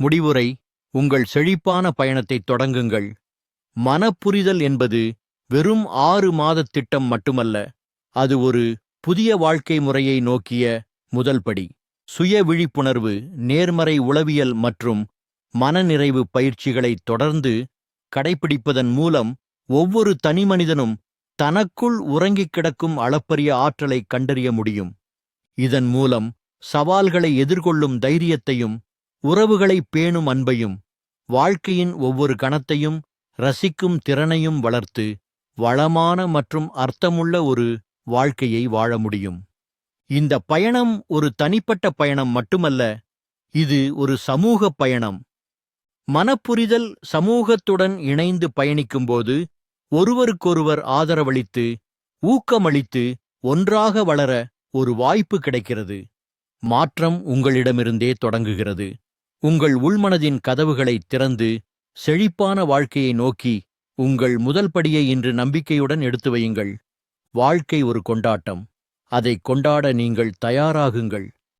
முடிவுரை உங்கள் செழிப்பான பயணத்தைத் தொடங்குங்கள். மனப்புரிதல் என்பது வெறும் ஆறு மாதத் திட்டம் மட்டுமல்ல அது ஒரு புதிய வாழ்க்கை முறையை நோக்கிய முதல் படி. சுய விழிப்புணர்வு நேர்மறை உளவியல் மற்றும் மனநிறைவு பயிற்சிகளை தொடர்ந்து கடைபிடிப்பதன் மூலம் ஒவ்வொரு தனிமனிதனும் தனக்குள் உறங்கிக் கிடக்கும் அளப்பரிய ஆற்றலை கண்டறிய முடியும். இதன் மூலம் சவால்களை எதிர்கொள்ளும் தைரியத்தையும் உறவுகளை பேணும் அன்பையும் வாழ்க்கையின் ஒவ்வொரு கணத்தையும் ரசிக்கும் திறனையும் வளர்த்து வளமான மற்றும் அர்த்தமுள்ள ஒரு வாழ்க்கையை வாழ முடியும். இந்த பயணம் ஒரு தனிப்பட்ட பயணம் மட்டுமல்ல இது ஒரு சமூக பயணம். மனப்புரிதல் சமூகத்துடன் இணைந்து பயணிக்கும்போது ஒருவருக்கொருவர் ஆதரவளித்து ஊக்கமளித்து ஒன்றாக வளர ஒரு வாய்ப்பு கிடைக்கிறது. மாற்றம் உங்களிடமிருந்தே தொடங்குகிறது. உங்கள் உள்மனதின் கதவுகளை திறந்து செழிப்பான வாழ்க்கையை நோக்கி உங்கள் முதல் படியை இன்று நம்பிக்கையுடன் எடுத்து வையுங்கள். வாழ்க்கை ஒரு கொண்டாட்டம். அதை கொண்டாட நீங்கள் தயாராகுங்கள்.